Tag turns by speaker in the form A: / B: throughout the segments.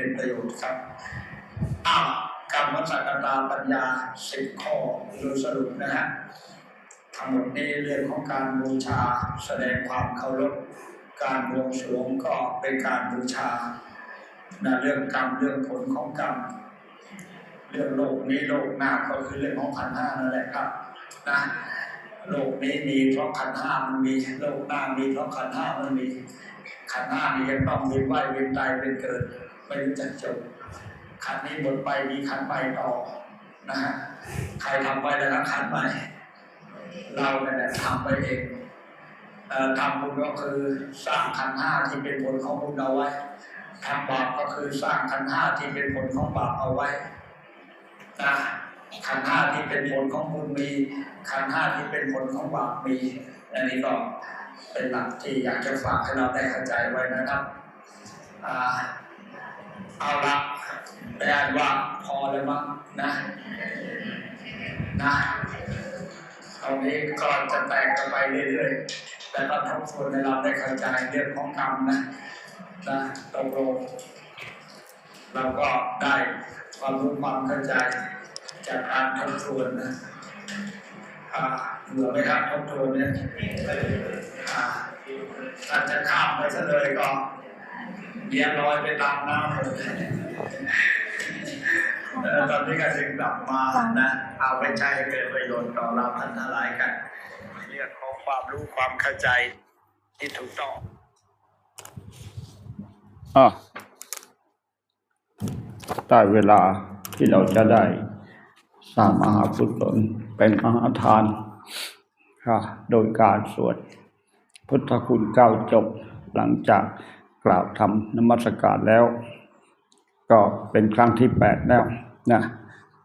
A: เป็นประโยชน์ครับอ้าวกรรมสักตาปัญญาสิบข้อโดยสรุปนะฮะทั้งหมดนี้เรื่องของการบูชาแสดงความเคารพการบวงสรวงก็เป็นการบูชานะเรื่องกรรมเรื่องผลของกรรมเรื่องโลกนี้โลกหน้าก็คือเรื่องของขันธ์ห้านั่นแหละครับนะโลกนี้มีเพราะขันธ์ห้ามันมีโลกหน้ามีเพราะขันธ์ห้ามันมีขันธ์ห้านี่ยังต้องมีไหวเวียนตายเป็นเกิด ไม่รู้จักจบขันนี้หมดไปมีขันใหม่ต่อนะฮะใครทำไปแล้วนะขันใหม่เราเนี่ยทำไปเองทำบุญก็คือสร้างขันห้าที่เป็นผลของบุญเอาไว้ทำบาปก็คือสร้างขันห้าที่เป็นผลของบาปเอาไว้นะขันห้าที่เป็นผลของบุญมีขันห้าที่เป็นผลของบาปมีอันนี้ก็เป็นหลักที่อยากจะฝากให้เราได้เข้าใจไว้นะครับอ่า เอาละไปอ่านว่าพอแล้วมั้งนะ นะตรงนี้ก็จะแตกกันไปเรื่อยๆแต่ก็ทบทวนให้เราได้เข้าใจเรื่องของกรรมนะนะตกลงเราก็ได้ความรู้ความเข้าใจจากการทบทวนนะอ่าเหลือไหมครับทบทวนเนี่ยอาถ้าจะข้ามไปซะเลยก็ เยียลอยไปตามน้ำเลยเออตอนนี้ก็ถึงกลับมานะ เอาไปใช้ให้เกิดประโยชน์ต่อเราท่านทั้งหลายกันเรื่องของความรู้ความเข้าใจที่ถูกต้อง
B: อะได้เวลาที่เราจะได้สร้างมหากุศลเป็นมหาทานค่ะโดยการสวดพุทธคุณเก้าจบหลังจาก กล่าวทำนมัสการแล้ว ก็เป็นครั้งที่แปดแล้วนะ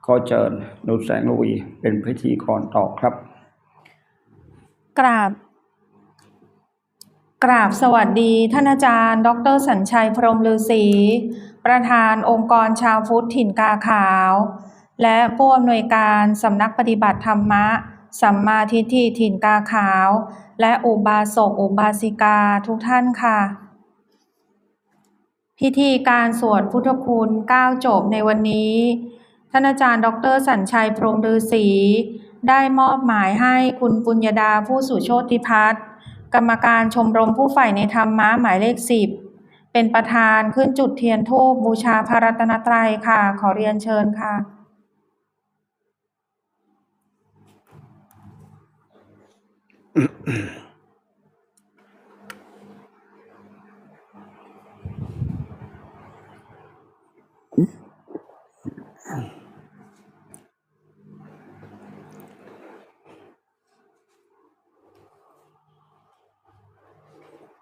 B: ขอเชิญนุแสงระวีเป็นพิธีกรต่อครับ
C: กราบ กราบสวัสดีท่านอาจารย์ ดรสัญชัยพรมฤาษีประธานองค์กรชาวพุทธถิ่นกาขาว และผู้อำนวยการสำนักปฏิบัติธรรมะ สัมมาทิฏฐิถิ่นกาขาว และอุบาสกอุบาสิกาทุกท่านค่ะ พิธีการสวดพุทธคุณ9จบในวันนี้ ท่านอาจารย์ ดรสัญชัยพรหมฤาษีได้มอบหมายให้คุณปุญญดาผู้สุโชติพัฒน์กรรมการชมรมผู้ใฝ่ในธรรมะหมายเลขสิบเป็นประธานขึ้นจุดเทียนธูปบูชาพระรัตนตรัยค่ะ ขอเรียนเชิญค่ะ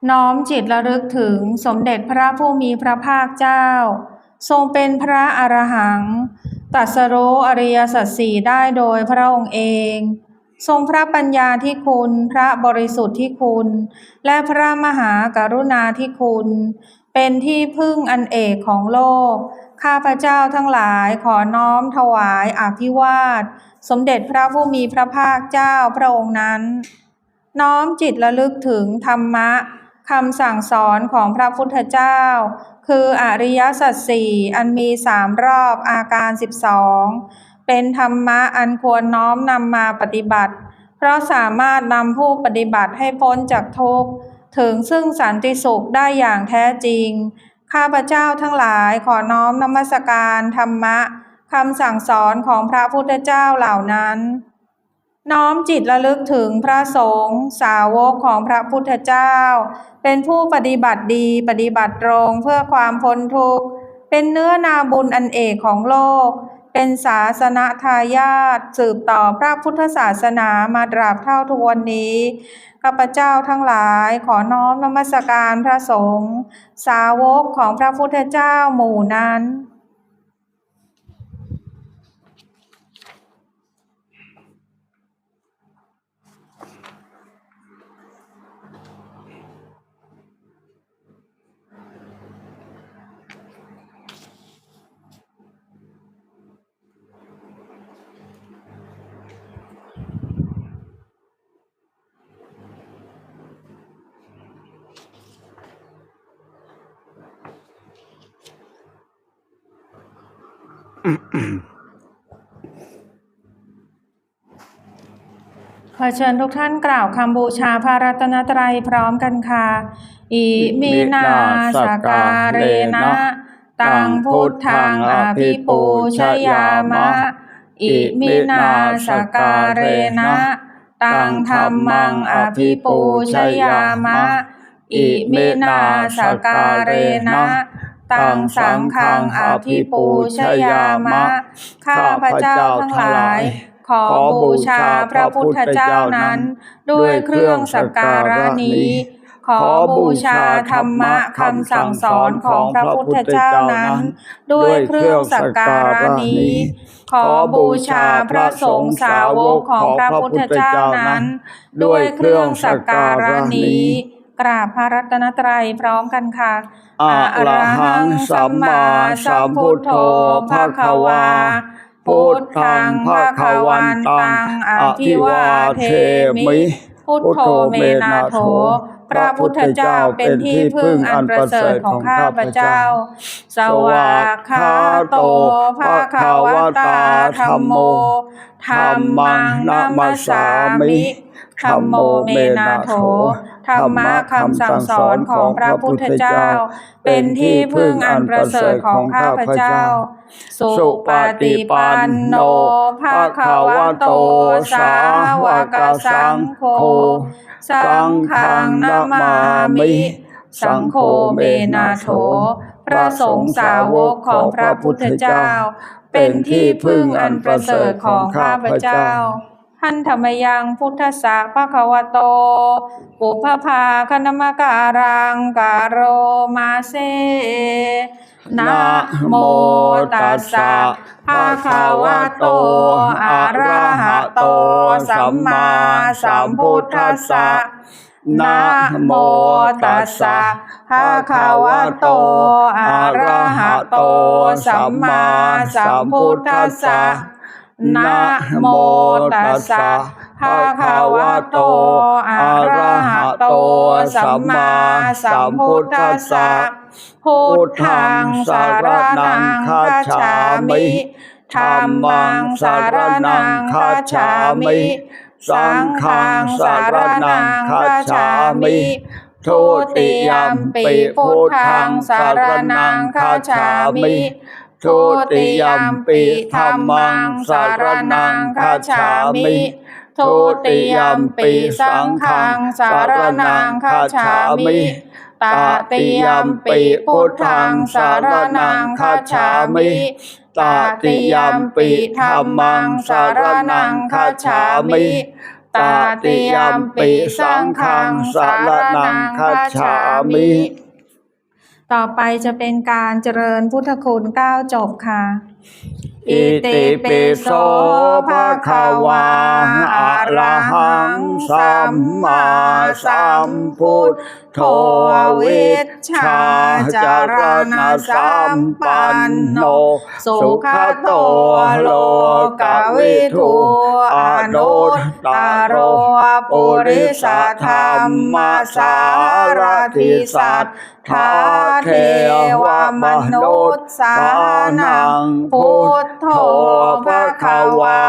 C: น้อมจิตระลึกถึงสมเด็จพระผู้มีพระภาคเจ้า ทรงเป็นพระอรหังตัสรู้อริยสัจสี่ได้โดยพระองค์เอง ทรงพระปัญญาที่คุณ พระบริสุทธิ์ที่คุณ และพระมหากรุณาที่คุณ เป็นที่พึ่งอันเอกของโลก ข้าพเจ้าทั้งหลายขอน้อมถวายอภิวาท สมเด็จพระผู้มีพระภาคเจ้าพระองค์นั้น น้อมจิตระลึกถึงธรรมะ คำสั่งสอนของพระพุทธเจ้า คืออริยสัจสี่อันมีสามรอบอาการสิบสองเป็นธรรมะอันควรน้อมนำมาปฏิบัติ เพราะสามารถนำผู้ปฏิบัติให้พ้นจากทุกข์ถึงซึ่งสันติสุขได้อย่างแท้จริง ข้าพเจ้าทั้งหลายขอน้อมนมัสการธรรมะคำสั่งสอนของพระพุทธเจ้าเหล่านั้น น้อมจิตระลึกถึงพระสงฆ์สาวกของพระพุทธเจ้า เป็นผู้ปฏิบัติดีปฏิบัติตรงเพื่อความพ้นทุกข์ เป็นเนื้อนาบุญอันเอกของโลก เป็นศาสนาทายาทสืบต่อพระพุทธศาสนามาตราบเท่าทุกวันนี้ข้าพเจ้าทั้งหลายขอน้อมนมัสการพระสงฆ์สาวกของพระพุทธเจ้าหมู่นั้น ขอเชิญทุกท่านกล่าวคำบูชาพระรัตนตรัยพร้อมกันค่ะ อิมินาสการเรนะตังพุทธังอภิปูชยามะ อิมินาสการเรนะตังธรรมังอภิปูชยามะ อิมินาสการเรนะ ตังสังฆังอาภิปูชยามะ ข้าพเจ้าทั้งหลาย ขอบูชาพระพุทธเจ้านั้น ด้วยเครื่องสักการะนี้ ขอบูชาธรรมะคำสั่งสอนของพระพุทธเจ้านั้น ด้วยเครื่องสักการะนี้ ขอบูชาพระสงฆ์สาวกของพระพุทธเจ้านั้น ด้วยเครื่องสักการะนี้ กราบพระรัตนตรัยพร้อมกันค่ะ
B: อะระหังสัมมาสัมพุทโธภะคะวาพุทธังภะคะวันตังอภิวาเทมิ
C: พุทโธเมนาโถพระพุทธเจ้าเป็นที่พึ่งอันประเสริฐของข้าพเจ้า สวากขาโตภะคะวตาธัมโมธัมมังนัมสสามิธัมโมเมนาโถ ธรรมะคำสั่งสอนของพระพุทธเจ้า เป็นที่พึ่งอันประเสริฐของข้าพเจ้า สุปฏิปันโนภะคะวโต สาวกสังโฆสังฆังนามามิ สังโฆเมนาโถ พระสงฆ์สาวกของพระพุทธเจ้า เป็นที่พึ่งอันประเสริฐของข้าพเจ้า หันธรรมยังพุทธสสะภะคะวะโต ปุพพาคณมการังกาโรมาเซนะโมตัสสะภะคะวะโต อะระหะโต สัมมาสัมพุทธัสสะนะโมตัสสะภะคะวะโต อะระหะโต สัมมาสัมพุทธัสสะ นะโมตัสสะภะคะวะโตอะระหะโต สัมมาสัมพุทธัสสะพุทธังสารนังคัจฉามิธัมมังสารนังคัจฉามิสังฆังสารนังคัจฉามิทุติยมปิพุทธังสารนังคัจฉามิ ทุติยัมปิธัมมังสารนังคัจฉามิทุติยัมปิสังฆังสารนังคัจฉามิตติยัมปิพุทธังสารนังคัจฉามิตติยัมปิธัมมังสารนังคัจฉามิตติยัมปิสังฆังสารนังคัจฉามิ ต่อไปจะเป็นการเจริญพุทธคุณเก้าจบค่ะ
B: อิติปิโสภะคะวาอะระหังสัมมาสัมพุทโธวิชชาจารณสัมปันโน สุขโตโลกวิทูอนุตตโรปุริสธรรมสารทิสัต ทาเทวมนุษย์สานังพุทโธภะคะวา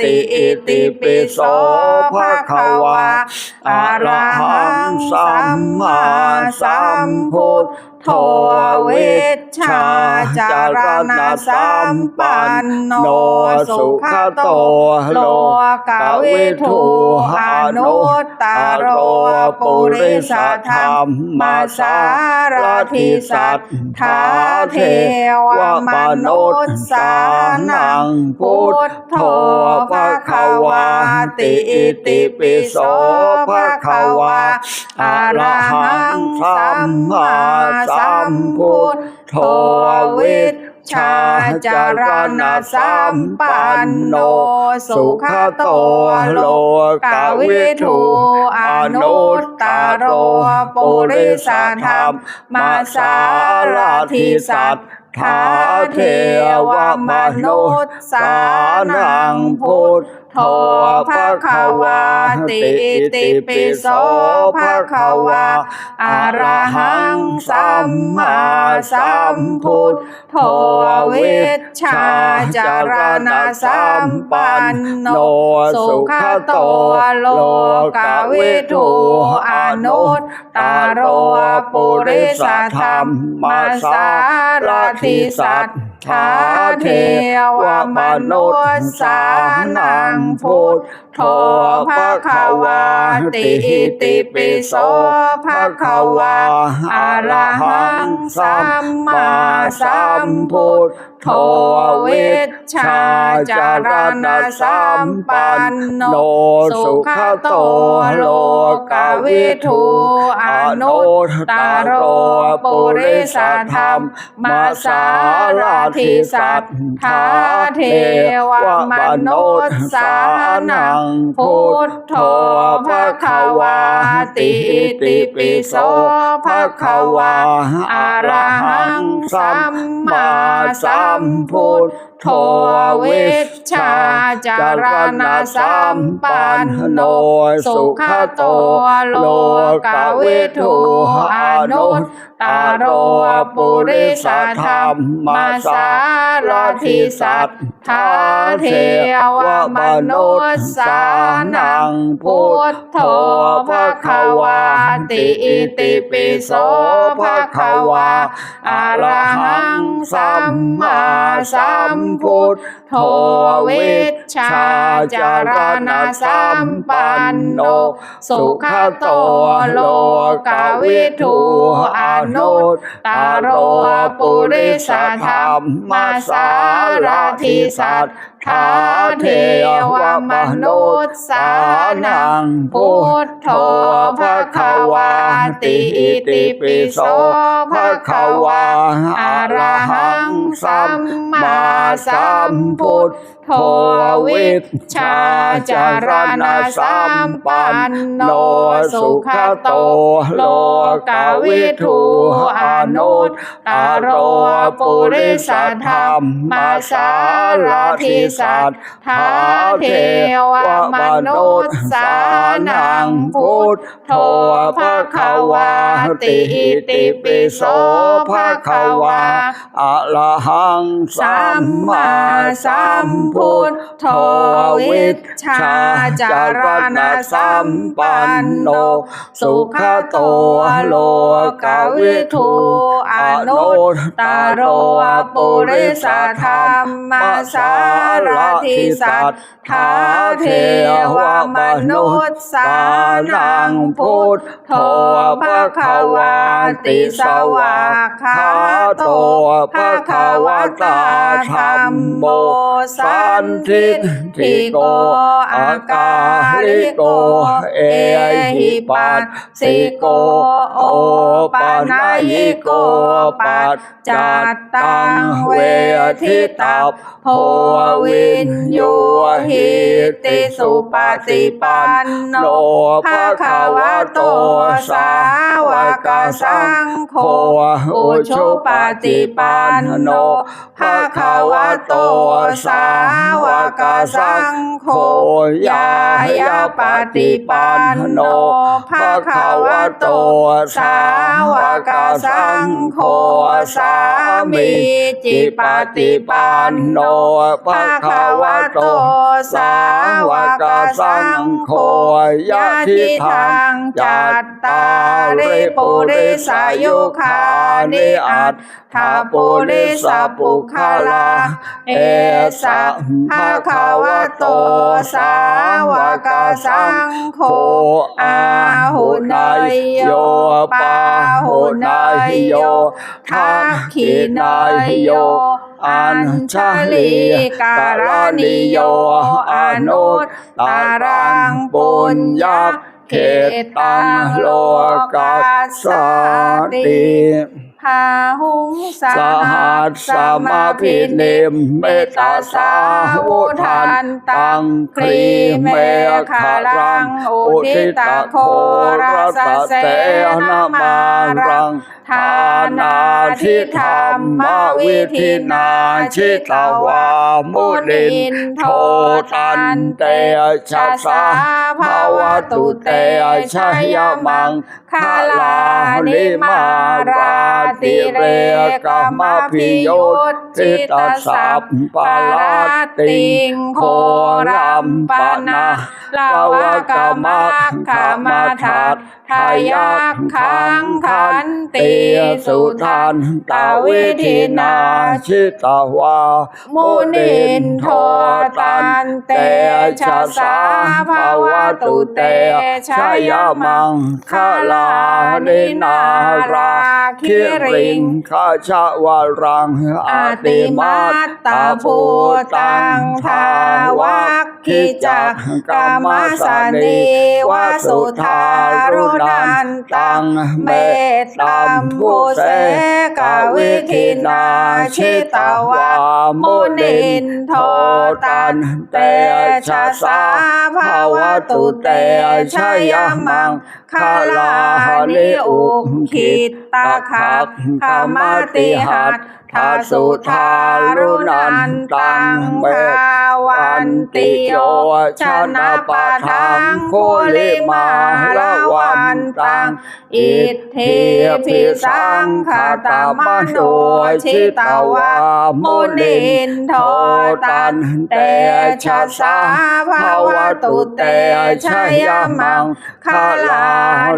B: ติอิติปิโสภะคะวาอะระหังสัมมาสัมพุท โธวิชชาจารณสัมปันโนสุขโตโลกาวิทูอนุตตโรปุริสธรรมมาสารทิสัตถาเทวมนุษย์สานังพุทโธภะคะ ติอิติปิโสภะคะวาอะระหังสัมมาสัมพุทโธวิชชาจารณสัมปันโน สุขโตโลกาวิทูอนุตตโรปุริสธรรมมาสารทิสัตถาเทวมนุษย์สานังพุทธ
C: โทภะคะวาติอิติปิโสภะคะวาอะระหังสัมมาสัมพุทโธวิชชาจารณะสัมปันโนสุขโตโลกาวิทูอนุตตาโรปุริสธรรมมาสารทิสัท ทาเทวมนุษสานังพุทธ โธภะคะวาติอิติปิโสภะคะวาอะระหังสัมมาสัมพุทโธวิชชาจารณะสัมปันโนสุขโตโลกวิทูอนุตตโรปุริสธรรมมาสารทิสัทธาเทวมนุษสานังพุทโธภะคะวาติติปิโสภะคะวาอะระหังสัมมาสัมพุทโธวิชชาจารณะสัมปันโนสุขโตโลกาวิทูอนุ ตตโรปุริสธรรมมาสารทิสัทธาเทวมนุษสานังพุทโธภะคะวาติอิติปิโสภะคะวาอะระหังสัมมาสัมพุทโธวิช ชาจารณะสัมปันโน สุขโตโลกาวิทูอนุตตโรปุริสธรรมมาสารทิสัตทาเทวมนุษสานังพุทโธภะคะวาติอิติปิโสภะคะวาอะระหังสัมมาสัมพุท โธวิชชาจารณะสัมปันโนสุขโตโลกาวิทูอนุตตโรปุริสธรรมมาสารทิสัทธาเทวมนุษสานังพุทธโธภะคะวาติอิติปิโสภะคะวา
B: อะระหังสัม
C: มามา
B: สัม
C: ม
B: พุ
C: พุ
B: ทโธ
C: วิชชาจารณะสัมปันโน สุขโตโลกวิทูอนุตตโรปุริสธรรมสารทิสัทธาเทวมนุษสานังพุทโธภะคะวาติสวากขาโตภะคะวตาธัมโมสันทิทิโกอากาลิโก เอหิปัสสิโก โอปานายิโกปัจจัตตังเวทิตัพ โพวินโยหิติสุปฏิปันโนภะคะวะโตสาวกสังโฆอุชุปฏิปันโนภะคะวะโตสาวกสังโฆยายาปฏิปันโนภะคะวะโตสาวกสังโฆสามีจิปฏิปันโนภะคะวะโต สาวกสังโฆยะทิทังจัตตาริปุริสายุคานิอัตถาปุริสปุคาลา เอสะภะคะวะโต สาวกสังโฆอาหุนายโยปาหุนายโยทักขินายโย อัญชลีการณิโยอนุตตารังปุญญาเขตังโลกัสสติพาหุงส
B: หัสสมาพินิมเมตตาสาวุทันตังครีเมฆารังอุทิตโครัสเสนมารัง
C: ทานาทิธรรมวิธินาชิตาวามุนินโทตันเตชะสาภาวตุเตชยมังคาลานิมาราติเรกามพิยุตติตสัพปะลาติงโครัมปนะลาวกมัคขมาทัตทายักขังขันติสุทันตวิธินาชิตาวามุนินโทตันเตชะสาภาวตุเตชยมังคาลาานินาราคิริง
B: ข้าชาวารัง
C: อาติมาตาภูตังทาวักขิจักกามสานีวาสุทารุนันตังเมตตัมผู้เสกวิธินาชิตาวามุนินโทตันเตชะสาภาวตุเตชยมังคาลานิอุคิตตาคักขมาติหัต ทาสุทารุนันตังภาวันติโยชนะปะทังคุลิมาละวันตังอิทธิพิสังขตมโนชิตาวามุนินโทตันเตชะสาภาวตุเตชยมังคาลา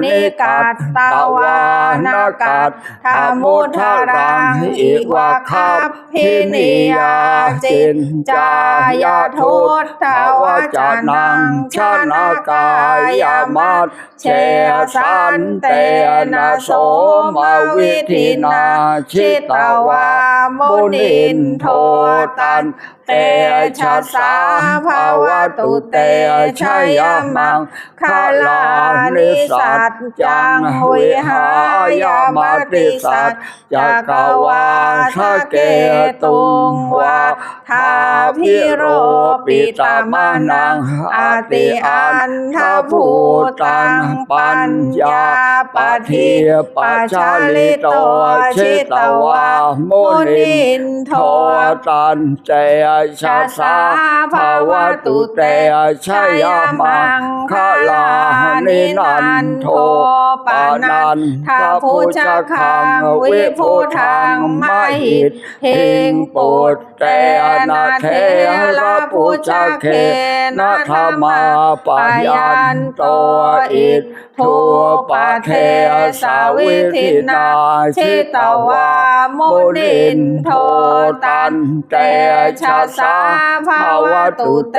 C: นิกัตตวานากัตธรรมุทารังอิวะคับพินิยาจินจายาทุตทวจานังชนากายามัตเชสันเตนะโสมวิธินาชิตวามุนินโทตัน เตชะสาภาวตุเตชยมังคาลานิสัจจังวิหายามติสัจจักวาทะเกตุงวาทาพิโรปิตามานังอาติอันทภูตังปัญญาปฏิปัจจลิโตชิตวามุนินโท
B: ตันเตชะสาภาวตุเตชยมังคาลานินันโทปานันทพุชะคังวิพุทังมหิตหิงปุตเตนะเทระปุชะเคนะธรรมาปยันโตอิท ทุปะเทสาวิธินาชิตวามุนินโทตันเตชะสาภาวตุเต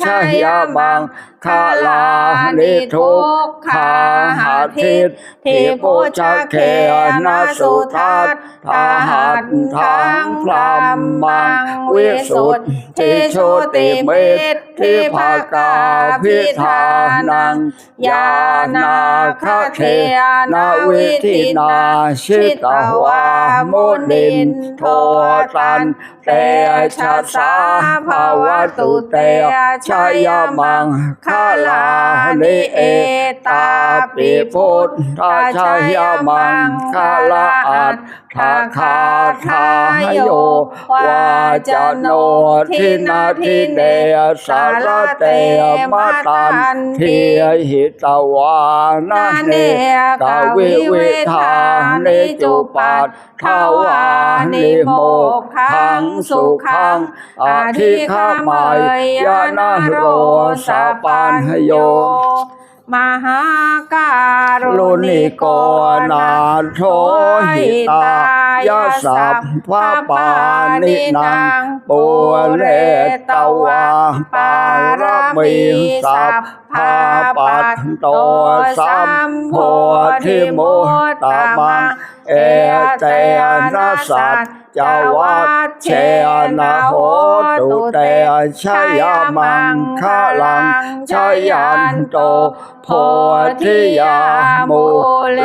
B: ชยะมังคาลานิทุกขาหาทิตทิปุชะเคนะสุทัตทาหัตทังพรามมังวิสุทธิชุติมิตทิภากาพิธานังยานาาคเทนาวิธินาชิตาวามุนินโทตันเตชะสาภาวตุเตชยมังคาลานิเอตาปิพุทธชยมังคาลาอัต ถาคาทายโยวาจโนทินาทิเดสารเตมาตันทีหิตวานาเนกวิวิธานิจุปัตทวานิโมขังสุขังอธิฆามายยานาโรสาปันโย
C: มหาการุ
B: ลุนิโกนาโทหิตายาสัพพะปานินังปุเรตวาปารมีสัพพาปัตโตสัมโพธิมุตตมังเอเตนะสัจ จวัตเชนะโหตุเตชยมังคลังชยันโตโพธิยามุเร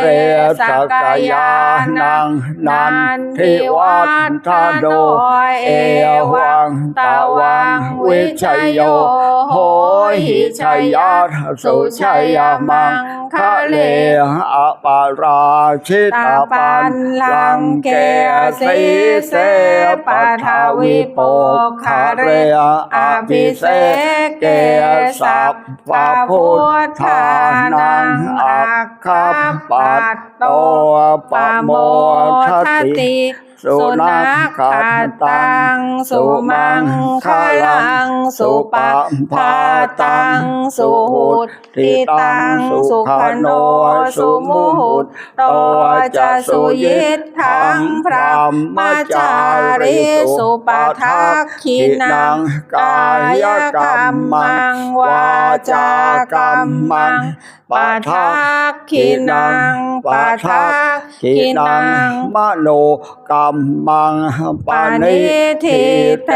B: สกยานังนันทิวัฒโนเอวังตาวังวิชยโย โหหิชยาสุชยมังคะเลอปาราชิตาปันลังเกสีเสปัทาวิโปคาเรอภิเสเกสัพพะพุทธานังอัคคปัตโตปะโมทติ สุนัขขาตัง สุมังคลัง สุปะพาตัง สุหุติตัง สุขโน สุมุหุตโตจะสุยิตทังพระมจาริสุปทักขินังกายกรรมังวาจากรรมังปะทักขินัง ปะทักขินังมโนกรรมังปานิทิเต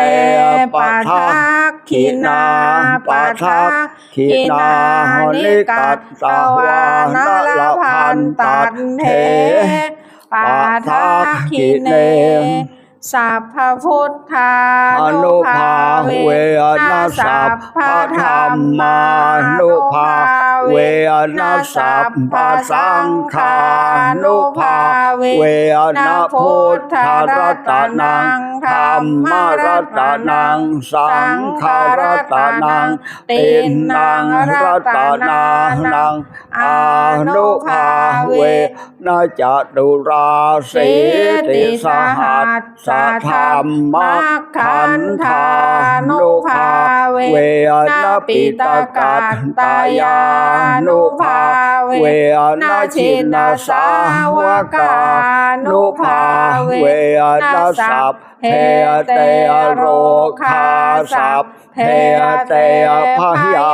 B: ปะทักขินาปะทักขินานิกัตตวานลพันตันเทปะทักขิเน
C: สัพพพุทธา
B: นุภาเวนัสสัพพะธรรมานุภา เวนัสสัพพะสังฆานุภาเวนะพุทธรัตนัง ธรรมรัตนัง สังฆรัตนังตินนังรัตนานังอานุภาเวนะจตุราสีติสหัสสะธรรมขันธานุภาเวนะปิตกัตตายานุภาเวนะชินาสาวกานุภาเวนะสัพ เทเตโรคาสัพ เพเตพยา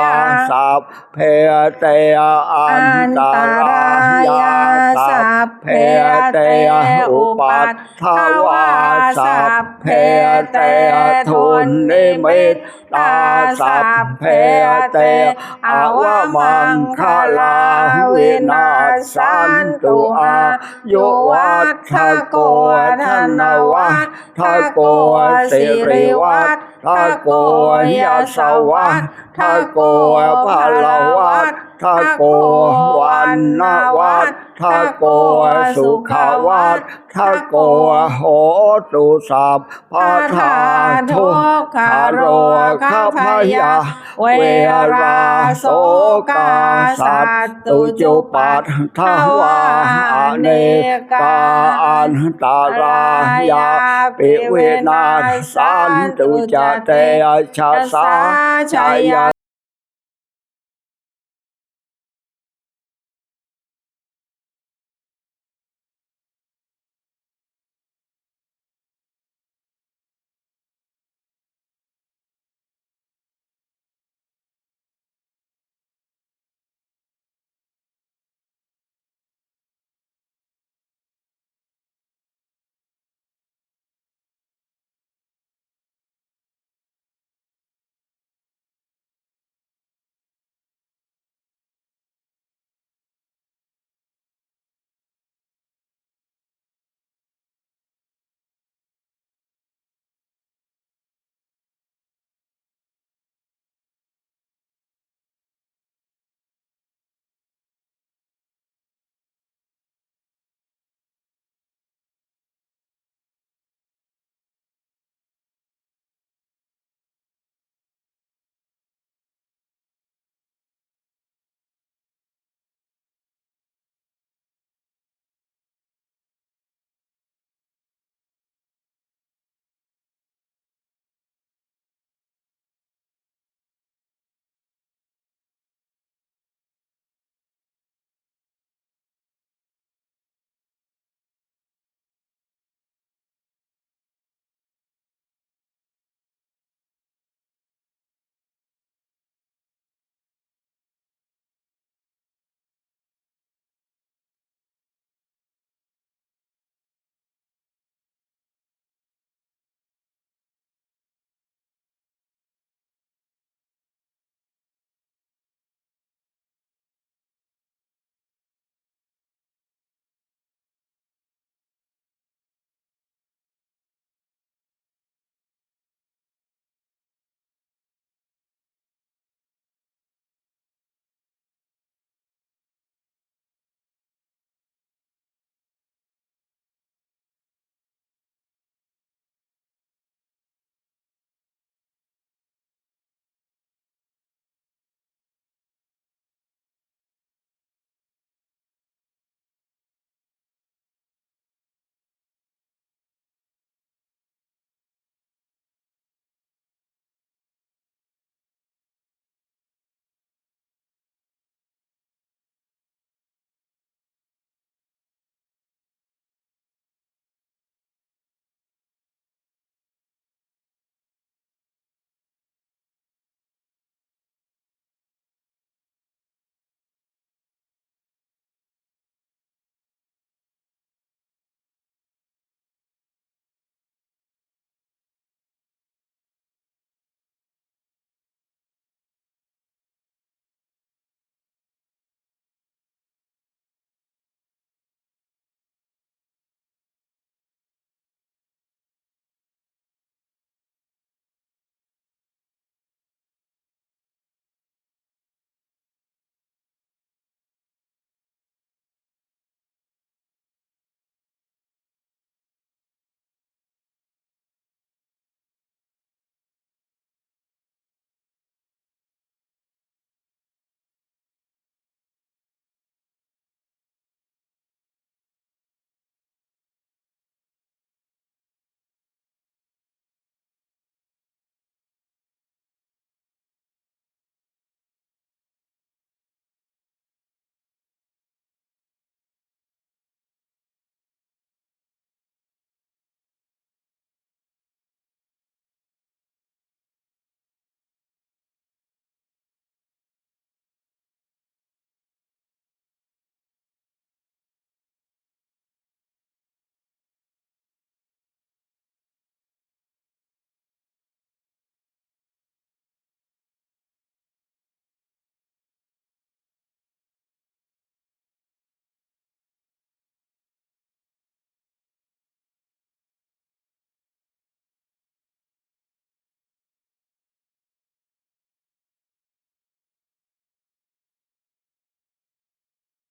B: สัพเพเตอันตรายาสัพเพเตอุปัฏฐวาสัพเพเตทุนนิมิตตาสัพเพเตอาวมังคลาวินาสันตุอายุวัฏโกธนวัฏโกสิริวั ฏโกยสวัฏโกพลวัฏโกวันนาวัฏโกสุขวัฏโกโหตุสัพพะทาทุกขโรคาพยา เวราโสกาสัตตุจุปัฏฐวาอเนกาอันตารายาปิเวนาสันตุจเตชะสาชาย